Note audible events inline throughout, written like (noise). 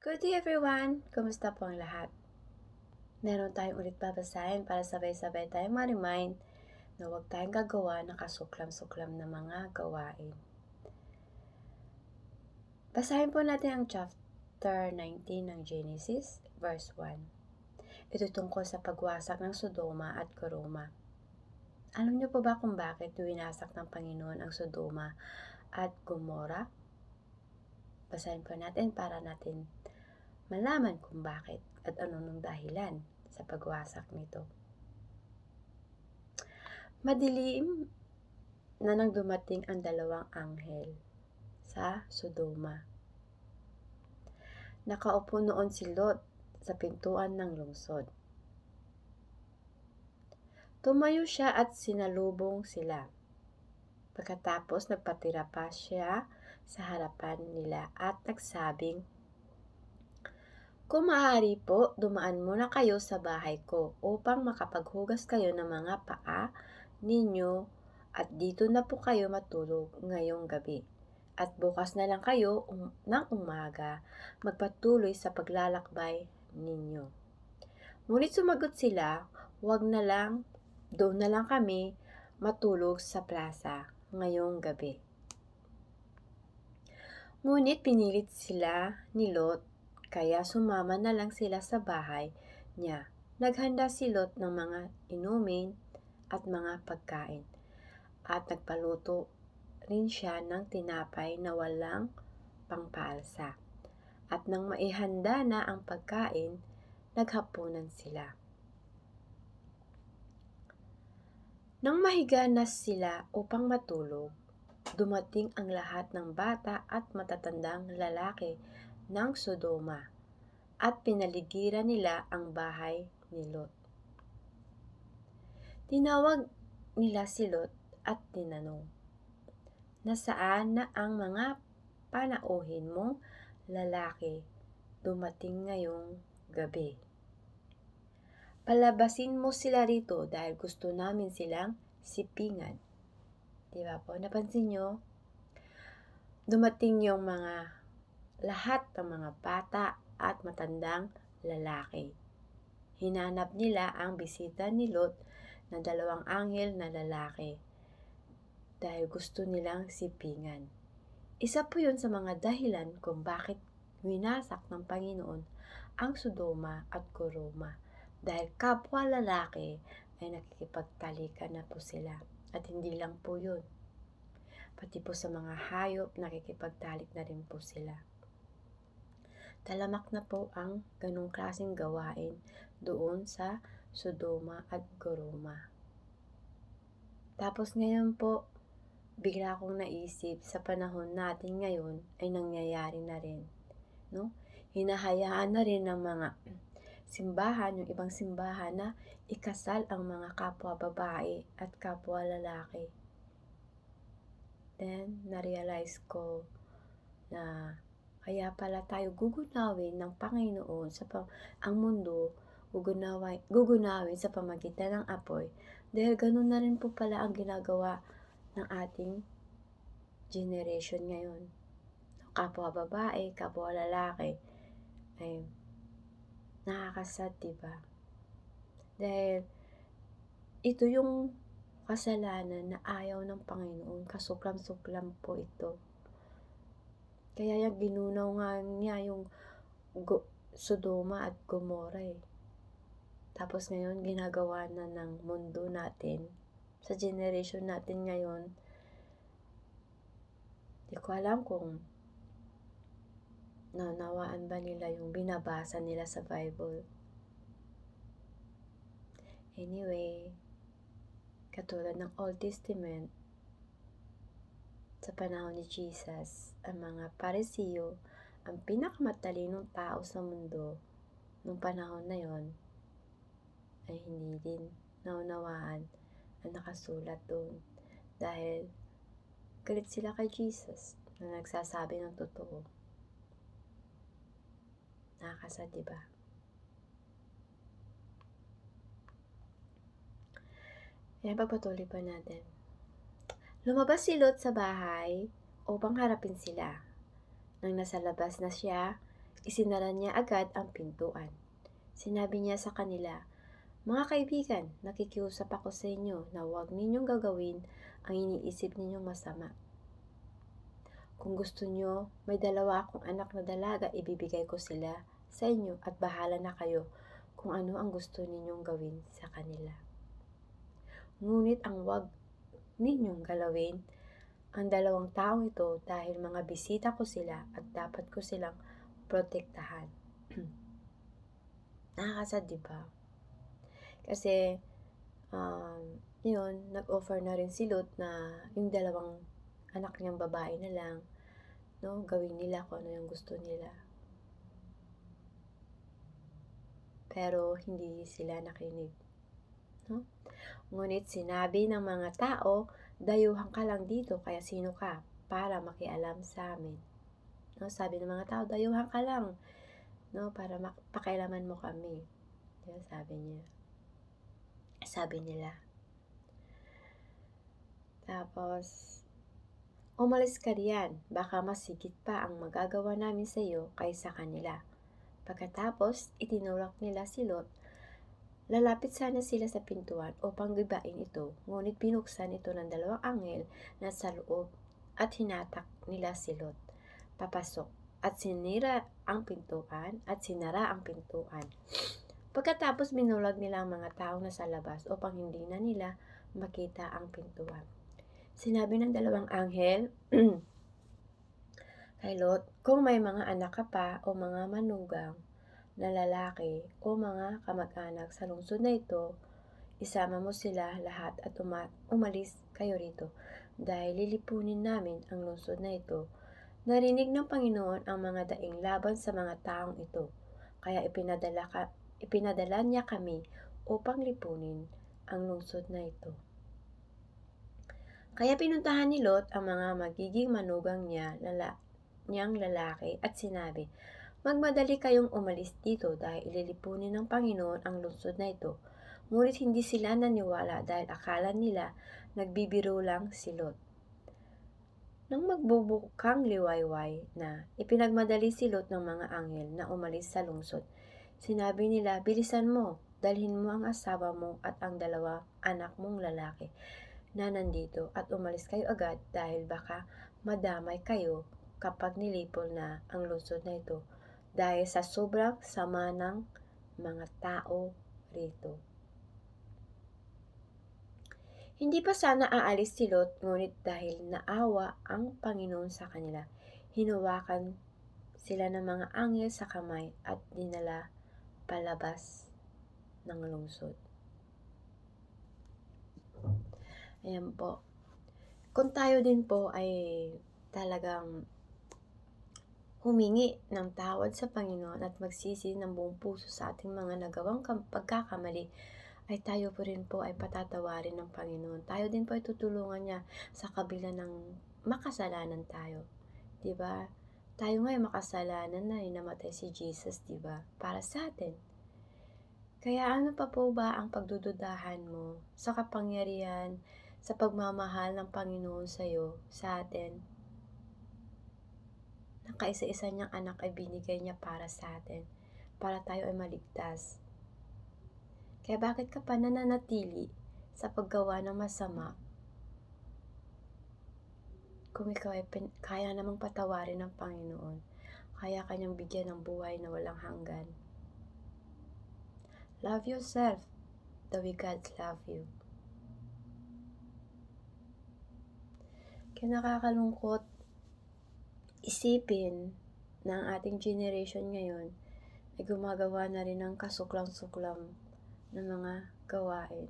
Good day everyone! Kumusta po ang lahat? Meron tayong ulit babasahin para sabay-sabay tayong ma-remind na huwag tayong gagawa ng kasuklam-suklam na mga gawain. Basahin po natin ang chapter 19 ng Genesis, verse 1. Ito tungkol sa pagwasak ng Sodoma at Goroma. Alam niyo po ba kung bakit winasak ng Panginoon ang Sodoma at Gomora? Basahin po natin para natin malaman kung bakit at ano nung dahilan sa pagwasak nito. Madilim na nang dumating ang dalawang anghel sa Sodoma. Nakaupo noon si Lot sa pintuan ng lungsod. Tumayo siya at sinalubong sila. Pagkatapos nagpatira pa siya sa harapan nila at nagsabing, Kung maaari po, dumaan muna kayo sa bahay ko upang makapaghugas kayo ng mga paa ninyo at dito na po kayo matulog ngayong gabi. At bukas na lang kayo um, ng umaga magpatuloy sa paglalakbay ninyo. Ngunit sumagot sila, wag na lang, doon na lang kami matulog sa plaza ngayong gabi. Ngunit pinilit sila ni Lot, kaya sumama na lang sila sa bahay niya. Naghanda si Lot ng mga inumin at mga pagkain. At nagpaluto rin siya ng tinapay na walang pangpaalsa. At nang maihanda na ang pagkain, naghapunan sila. Nang mahiga na sila upang matulog, dumating ang lahat ng bata at matatandang lalaki ng Sodoma at pinaligiran nila ang bahay ni Lot. Tinawag nila si Lot at tinanong, Nasaan na ang mga panauhin mong lalaki dumating ngayong gabi? Palabasin mo sila rito dahil gusto namin silang sipingan. Di ba po? Napansin nyo? Dumating yung mga lahat ng mga bata at matandang lalaki. Hinanap nila ang bisita ni Lot na dalawang anghel na lalaki dahil gusto nilang sipingan. Isa po yun sa mga dahilan kung bakit winasak ng Panginoon ang Sodoma at Goroma dahil kapwa lalaki ay nakikipagtalikan na po sila. At hindi lang po yun. Pati po sa mga hayop, nakikipagtalik na rin po sila. Talamak na po ang ganong klaseng gawain doon sa Sodoma at Goroma. Tapos ngayon po, bigla akong naisip sa panahon natin ngayon ay nangyayari na rin. No? Hinahayaan na rin ng mga simbahan, yung ibang simbahan na ikasal ang mga kapwa babae at kapwa lalaki. Then, na-realize ko na kaya pala tayo gugunawin ng Panginoon sa pam- ang mundo gugunawin, gugunawin sa pamagitan ng apoy dahil ganun na rin po pala ang ginagawa ng ating generation ngayon. Kapwa babae, kapwa lalaki, ay nakakasad, diba? Dahil ito yung kasalanan na ayaw ng Panginoon. Kasuklam-suklam po ito. Kaya yung ginunaw nga niya yung Go- Sodoma at Gomora eh. Tapos ngayon, ginagawa na ng mundo natin, sa generation natin ngayon, di ko alam kung nanawaan ba nila yung binabasa nila sa Bible. Anyway, katulad ng Old Testament, sa panahon ni Jesus, ang mga parisiyo, ang pinakamatalinong tao sa mundo, nung panahon na yon, ay hindi din naunawaan ang nakasulat doon dahil galit sila kay Jesus na nagsasabi ng totoo. Nakakasa, di ba? Yan, pagpatuloy pa natin. Lumabas si Lot sa bahay upang harapin sila. Nang nasa labas na siya, isinara niya agad ang pintuan. Sinabi niya sa kanila, Mga kaibigan, nakikiusap ako sa inyo na huwag ninyong gagawin ang iniisip ninyong masama. Kung gusto nyo, may dalawa akong anak na dalaga, ibibigay ko sila sa inyo at bahala na kayo kung ano ang gusto ninyong gawin sa kanila. Ngunit ang wag ninyong galawin ang dalawang taong ito dahil mga bisita ko sila at dapat ko silang protektahan. (clears throat) Nakakasad, di ba? Kasi, um, yun, nag-offer na rin si Lot na yung dalawang anak niyang babae na lang, no, gawin nila kung ano yung gusto nila. Pero hindi sila nakinig. Ngunit sinabi ng mga tao, dayuhan ka lang dito, kaya sino ka para makialam sa amin. No? Sabi ng mga tao, dayuhan ka lang, no? para pakialaman mo kami. Yan, sabi niya. Sabi nila. Tapos, umalis ka riyan, baka mas higit pa ang magagawa namin sa iyo kaysa kanila. Pagkatapos, itinulak nila si Lot. Lalapit sana sila sa pintuan upang gibain ito, ngunit binuksan ito ng dalawang anghel na sa loob at hinatak nila si Lot. Papasok at sinira ang pintuan at sinara ang pintuan. Pagkatapos binulag nila ang mga tao na sa labas upang hindi na nila makita ang pintuan. Sinabi ng dalawang anghel (clears throat) kay Lot, kung may mga anak ka pa o mga manugang na lalaki o mga kamag-anak sa lungsod na ito, isama mo sila lahat at umalis kayo rito dahil lilipunin namin ang lungsod na ito. Narinig ng Panginoon ang mga daing laban sa mga taong ito, kaya ipinadala, ka, ipinadala niya kami upang lipunin ang lungsod na ito. Kaya pinuntahan ni Lot ang mga magiging manugang niya lala, niyang lalaki at sinabi, Magmadali kayong umalis dito dahil ililipunin ng Panginoon ang lungsod na ito. Ngunit hindi sila naniwala dahil akala nila nagbibiro lang si Lot. Nang magbubukang liwayway na ipinagmadali si Lot ng mga anghel na umalis sa lungsod, sinabi nila, bilisan mo, dalhin mo ang asawa mo at ang dalawa anak mong lalaki na nandito at umalis kayo agad dahil baka madamay kayo kapag nilipol na ang lungsod na ito dahil sa sobrang sama ng mga tao rito. Hindi pa sana aalis si Lot, ngunit dahil naawa ang Panginoon sa kanila, hinuwakan sila ng mga anghel sa kamay at dinala palabas ng lungsod. Ayan po. Kung tayo din po ay talagang humingi ng tawad sa Panginoon at magsisi ng buong puso sa ating mga nagawang pagkakamali, ay tayo po rin po ay patatawarin ng Panginoon. Tayo din po ay tutulungan niya sa kabila ng makasalanan tayo. 'Di ba? Tayo nga ay makasalanan na ay namatay si Jesus, 'di ba? Para sa atin. Kaya ano pa po ba ang pagdududahan mo sa kapangyarihan, sa pagmamahal ng Panginoon sa iyo, sa atin? Ang kaisa-isa niyang anak ay binigay niya para sa atin, para tayo ay maligtas. Kaya bakit ka pa nananatili sa paggawa ng masama kung ikaw ay pin- kaya namang patawarin ng Panginoon, kaya kanyang bigyan ng buhay na walang hanggan. Love yourself the way God love you. Kaya nakakalungkot isipin na ang ating generation ngayon ay gumagawa na rin ng kasuklam-suklam ng mga gawain.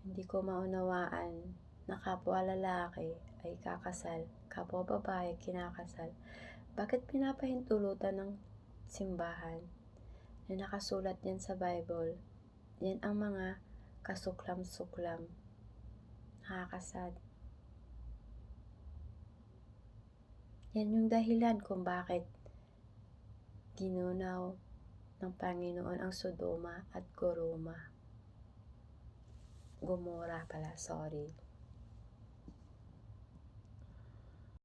Hindi ko maunawaan na kapwa lalaki ay kakasal, kapwa babae kinakasal. Bakit pinapahintulutan ng simbahan na nakasulat yan sa Bible? Yan ang mga kasuklam-suklam. Nakakasad. Yan yung dahilan kung bakit ginunaw ng Panginoon ang Sodoma at Goroma. Gomora pala, sorry.